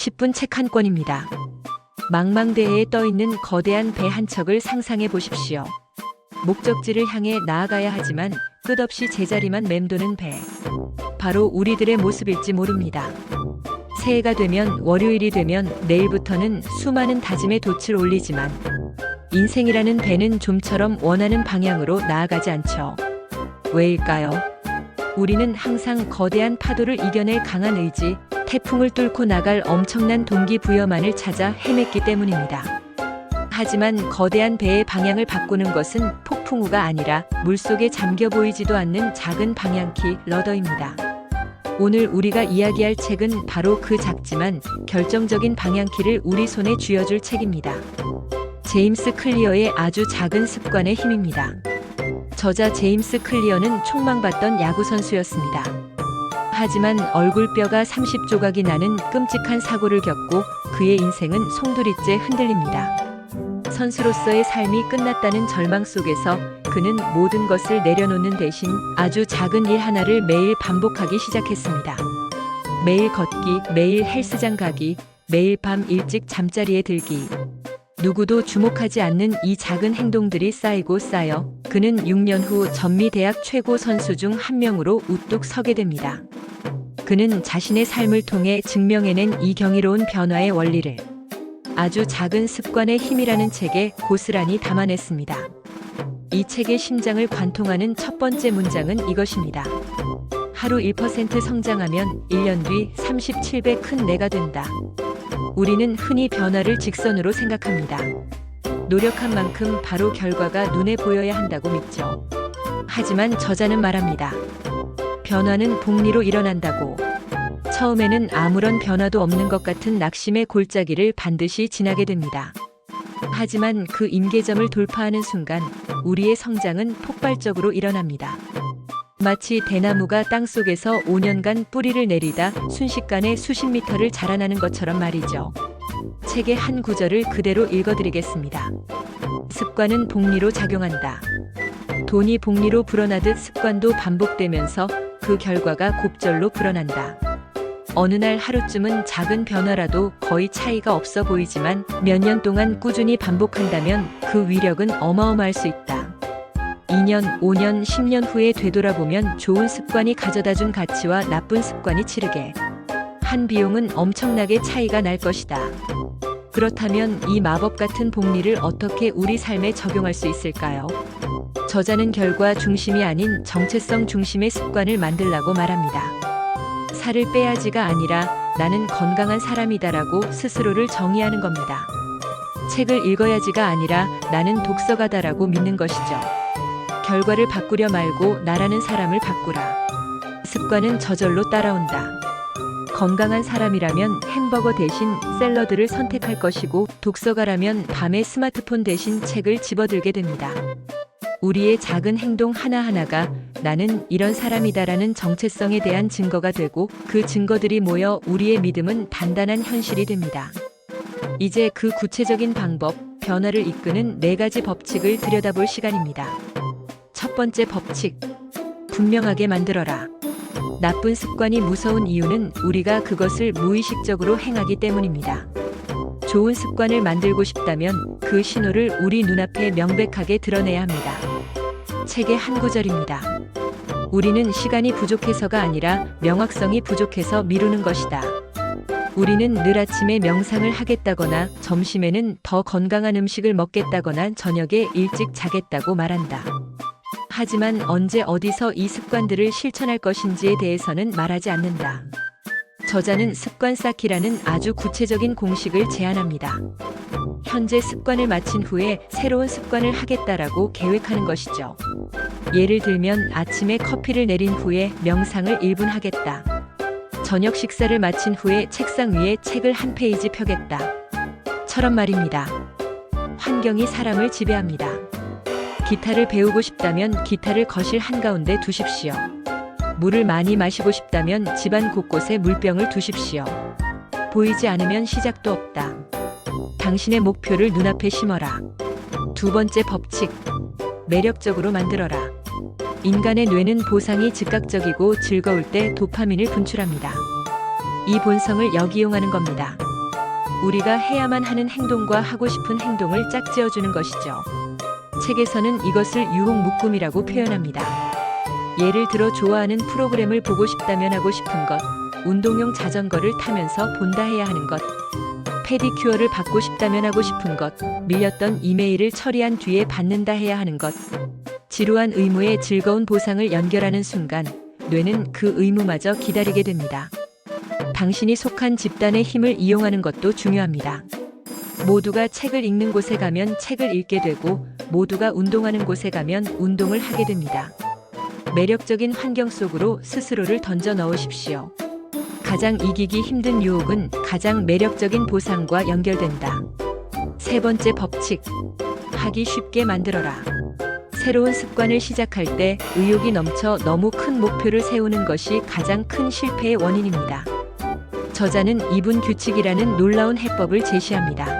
10분 책 한 권입니다. 망망대해에 떠 있는 거대한 배 한 척을 상상해 보십시오. 목적지를 향해 나아가야 하지만 끝없이 제자리만 맴도는 배. 바로 우리들의 모습일지 모릅니다. 새해가 되면 월요일이 되면 내일부터는 수많은 다짐에 돛을 올리지만 인생이라는 배는 좀처럼 원하는 방향으로 나아가지 않죠. 왜일까요? 우리는 항상 거대한 파도를 이겨낼 강한 의지, 태풍을 뚫고 나갈 엄청난 동기부여만을 찾아 헤맸기 때문입니다. 하지만 거대한 배의 방향을 바꾸는 것은 폭풍우가 아니라 물속에 잠겨 보이지도 않는 작은 방향키 러더입니다. 오늘 우리가 이야기할 책은 바로 그 작지만 결정적인 방향키를 우리 손에 쥐어줄 책입니다. 제임스 클리어의 아주 작은 습관의 힘입니다. 저자 제임스 클리어는 촉망받던 야구 선수였습니다. 하지만 얼굴뼈가 30조각이 나는 끔찍한 사고를 겪고 그의 인생은 송두리째 흔들립니다. 선수로서의 삶이 끝났다는 절망 속에서 그는 모든 것을 내려놓는 대신 아주 작은 일 하나를 매일 반복하기 시작했습니다. 매일 걷기, 매일 헬스장 가기, 매일 밤 일찍 잠자리에 들기. 누구도 주목하지 않는 이 작은 행동들이 쌓이고 쌓여 그는 6년 후 전미 대학 최고 선수 중 한 명으로 우뚝 서게 됩니다. 그는 자신의 삶을 통해 증명해낸 이 경이로운 변화의 원리를 아주 작은 습관의 힘이라는 책에 고스란히 담아냈습니다. 이 책의 심장을 관통하는 첫 번째 문장은 이것입니다. 하루 1% 성장하면 1년 뒤 37배 큰 내가 된다. 우리는 흔히 변화를 직선으로 생각합니다. 노력한 만큼 바로 결과가 눈에 보여야 한다고 믿죠. 하지만 저자는 말합니다. 변화는 복리로 일어난다고. 처음에는 아무런 변화도 없는 것 같은 낙심의 골짜기를 반드시 지나게 됩니다. 하지만 그 임계점을 돌파하는 순간 우리의 성장은 폭발적으로 일어납니다. 마치 대나무가 땅 속에서 5년간 뿌리를 내리다 순식간에 수십 미터를 자라나는 것처럼 말이죠. 책의 한 구절을 그대로 읽어드리겠습니다. 습관은 복리로 작용한다. 돈이 복리로 불어나듯 습관도 반복되면서 그 결과가 곱절로 불어난다. 어느 날 하루쯤은 작은 변화라도 거의 차이가 없어 보이지만 몇 년 동안 꾸준히 반복한다면 그 위력은 어마어마할 수 있다. 2년, 5년, 10년 후에 되돌아보면 좋은 습관이 가져다 준 가치와 나쁜 습관이 치르게 한 비용은 엄청나게 차이가 날 것이다. 그렇다면 이 마법 같은 복리를 어떻게 우리 삶에 적용할 수 있을까요? 저자는 결과 중심이 아닌 정체성 중심의 습관을 만들라고 말합니다. 살을 빼야지가 아니라 나는 건강한 사람이다라고 스스로를 정의하는 겁니다. 책을 읽어야지가 아니라 나는 독서가다라고 믿는 것이죠. 결과를 바꾸려 말고 나라는 사람을 바꾸라. 습관은 저절로 따라온다. 건강한 사람이라면 햄버거 대신 샐러드를 선택할 것이고 독서가라면 밤에 스마트폰 대신 책을 집어들게 됩니다. 우리의 작은 행동 하나하나가 나는 이런 사람이다라는 정체성에 대한 증거가 되고 그 증거들이 모여 우리의 믿음은 단단한 현실이 됩니다. 이제 그 구체적인 방법, 변화를 이끄는 네 가지 법칙을 들여다볼 시간입니다. 첫 번째 법칙. 분명하게 만들어라. 나쁜 습관이 무서운 이유는 우리가 그것을 무의식적으로 행하기 때문입니다. 좋은 습관을 만들고 싶다면 그 신호를 우리 눈앞에 명백하게 드러내야 합니다. 책의 한 구절입니다. 우리는 시간이 부족해서가 아니라 명확성이 부족해서 미루는 것이다. 우리는 늘 아침에 명상을 하겠다거나 점심에는 더 건강한 음식을 먹겠다거나 저녁에 일찍 자겠다고 말한다. 하지만 언제 어디서 이 습관들을 실천할 것인지에 대해서는 말하지 않는다. 저자는 습관 쌓기라는 아주 구체적인 공식을 제안합니다. 현재 습관을 마친 후에 새로운 습관을 하겠다라고 계획하는 것이죠. 예를 들면 아침에 커피를 내린 후에 명상을 1분 하겠다. 저녁 식사를 마친 후에 책상 위에 책을 한 페이지 펴겠다. 처럼 말입니다. 환경이 사람을 지배합니다. 기타를 배우고 싶다면 기타를 거실 한가운데 두십시오. 물을 많이 마시고 싶다면 집안 곳곳에 물병을 두십시오. 보이지 않으면 시작도 없다. 당신의 목표를 눈앞에 심어라. 두 번째 법칙. 매력적으로 만들어라. 인간의 뇌는 보상이 즉각적이고 즐거울 때 도파민을 분출합니다. 이 본성을 역이용하는 겁니다. 우리가 해야만 하는 행동과 하고 싶은 행동을 짝지어주는 것이죠. 책에서는 이것을 유혹 묶음이라고 표현합니다. 예를 들어 좋아하는 프로그램을 보고 싶다면 하고 싶은 것, 운동용 자전거를 타면서 본다 해야 하는 것, 페디큐어를 받고 싶다면 하고 싶은 것, 밀렸던 이메일을 처리한 뒤에 받는다 해야 하는 것, 지루한 의무에 즐거운 보상을 연결하는 순간 뇌는 그 의무마저 기다리게 됩니다. 당신이 속한 집단의 힘을 이용하는 것도 중요합니다. 모두가 책을 읽는 곳에 가면 책을 읽게 되고 모두가 운동하는 곳에 가면 운동을 하게 됩니다. 매력적인 환경 속으로 스스로를 던져 넣으십시오. 가장 이기기 힘든 유혹은 가장 매력적인 보상과 연결된다. 세 번째 법칙. 하기 쉽게 만들어라. 새로운 습관을 시작할 때 의욕이 넘쳐 너무 큰 목표를 세우는 것이 가장 큰 실패의 원인입니다. 저자는 이분 규칙이라는 놀라운 해법을 제시합니다.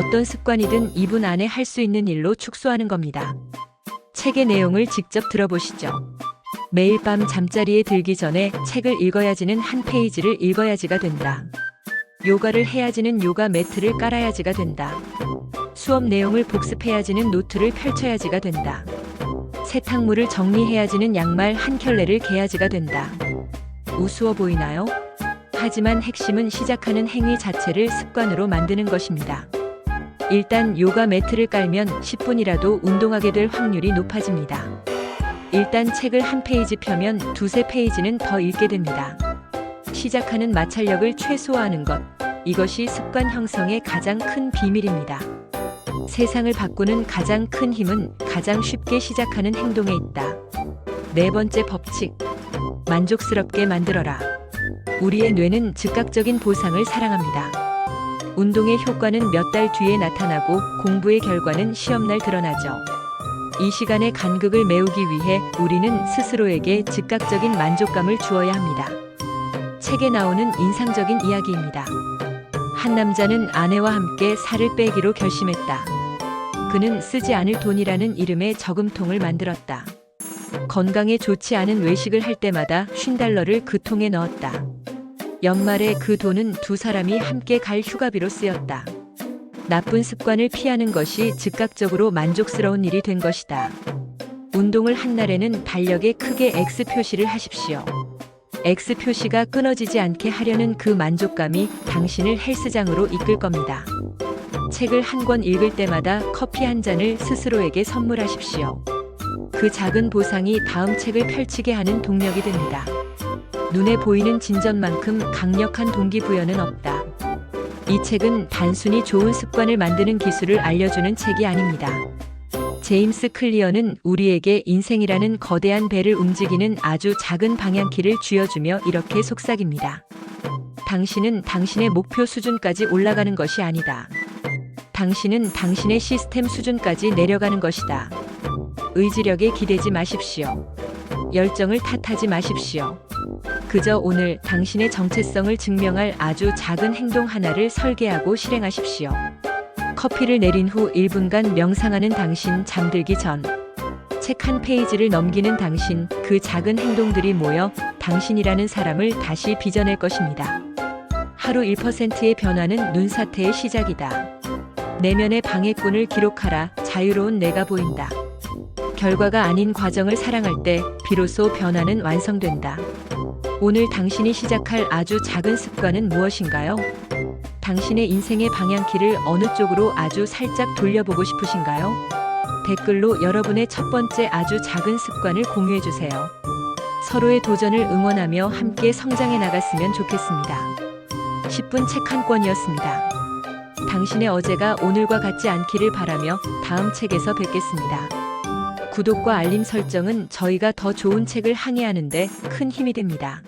어떤 습관이든 2분 안에 할 수 있는 일로 축소하는 겁니다. 책의 내용을 직접 들어보시죠. 매일 밤 잠자리에 들기 전에 책을 읽어야지는 한 페이지를 읽어야지가 된다. 요가를 해야지는 요가 매트를 깔아야지가 된다. 수업 내용을 복습해야지는 노트를 펼쳐야지가 된다. 세탁물을 정리해야지는 양말 한 켤레를 개야지가 된다. 우스워 보이나요? 하지만 핵심은 시작하는 행위 자체를 습관으로 만드는 것입니다. 일단 요가 매트를 깔면 10분이라도 운동하게 될 확률이 높아집니다. 일단 책을 한 페이지 펴면 두세 페이지는 더 읽게 됩니다. 시작하는 마찰력을 최소화하는 것. 이것이 습관 형성의 가장 큰 비밀입니다. 세상을 바꾸는 가장 큰 힘은 가장 쉽게 시작하는 행동에 있다. 네 번째 법칙. 만족스럽게 만들어라. 우리의 뇌는 즉각적인 보상을 사랑합니다. 운동의 효과는 몇 달 뒤에 나타나고 공부의 결과는 시험날 드러나죠. 이 시간의 간극을 메우기 위해 우리는 스스로에게 즉각적인 만족감을 주어야 합니다. 책에 나오는 인상적인 이야기입니다. 한 남자는 아내와 함께 살을 빼기로 결심했다. 그는 쓰지 않을 돈이라는 이름의 저금통을 만들었다. 건강에 좋지 않은 외식을 할 때마다 쉰 달러를 그 통에 넣었다. 연말에 그 돈은 두 사람이 함께 갈 휴가비로 쓰였다. 나쁜 습관을 피하는 것이 즉각적으로 만족스러운 일이 된 것이다. 운동을 한 날에는 달력에 크게 X 표시를 하십시오. X 표시가 끊어지지 않게 하려는 그 만족감이 당신을 헬스장으로 이끌 겁니다. 책을 한 권 읽을 때마다 커피 한 잔을 스스로에게 선물하십시오. 그 작은 보상이 다음 책을 펼치게 하는 동력이 됩니다. 눈에 보이는 진전만큼 강력한 동기부여는 없다. 이 책은 단순히 좋은 습관을 만드는 기술을 알려주는 책이 아닙니다. 제임스 클리어는 우리에게 인생이라는 거대한 배를 움직이는 아주 작은 방향키를 쥐어주며 이렇게 속삭입니다. 당신은 당신의 목표 수준까지 올라가는 것이 아니다. 당신은 당신의 시스템 수준까지 내려가는 것이다. 의지력에 기대지 마십시오. 열정을 탓하지 마십시오. 그저 오늘 당신의 정체성을 증명할 아주 작은 행동 하나를 설계하고 실행하십시오. 커피를 내린 후 1분간 명상하는 당신 잠들기 전. 책 한 페이지를 넘기는 당신, 그 작은 행동들이 모여 당신이라는 사람을 다시 빚어낼 것입니다. 하루 1%의 변화는 눈사태의 시작이다. 내면의 방해꾼을 기록하라. 자유로운 내가 보인다. 결과가 아닌 과정을 사랑할 때 비로소 변화는 완성된다. 오늘 당신이 시작할 아주 작은 습관은 무엇인가요? 당신의 인생의 방향키를 어느 쪽으로 아주 살짝 돌려보고 싶으신가요? 댓글로 여러분의 첫 번째 아주 작은 습관을 공유해 주세요. 서로의 도전을 응원하며 함께 성장해 나갔으면 좋겠습니다. 10분 책 한 권이었습니다. 당신의 어제가 오늘과 같지 않기를 바라며 다음 책에서 뵙겠습니다. 구독과 알림 설정은 저희가 더 좋은 책을 항해하는데 큰 힘이 됩니다.